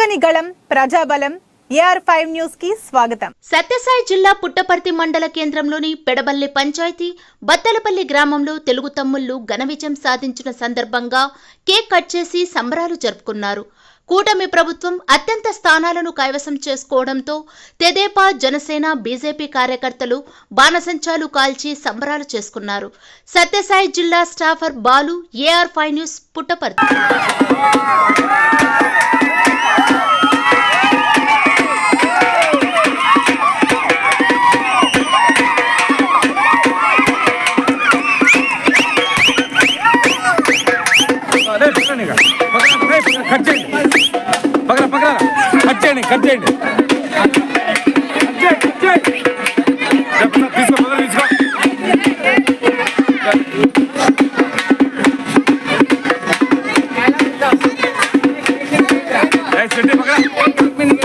నాగనిగళం ప్రజాబలం AR five న్యూస్కి స్వాగతం. సత్యసాయి జిల్లా పుట్టపర్తి మండల కేంద్రంలోని పెడబల్లి పంచాయతీ బత్తలపల్లి గ్రామంలో తెలుగు తమ్ముళ్ళు ఘన విజయం సాధించిన సందర్భంగా కేక్ కట్ చేసి సంబరాలు జరుపుకున్నారు. కూటమి ప్రభుత్వం అత్యంత స్థానాలను కైవసం చేసుకోవడంతో తెదేపా జనసేన బీజేపీ కార్యకర్తలు బాణసంచాలు కాల్చి సంబరాలు చేసుకున్నారు. సత్యసాయి జిల్లా staffer Balu AR five news Puttaparthi. చేయండి కట్ చేయండి కట్ చేయండి, కట్ చేయండి. చెప్తా, తీసుకో పక్కన తీసుకో ఏయ్, చెట్టు పక్కన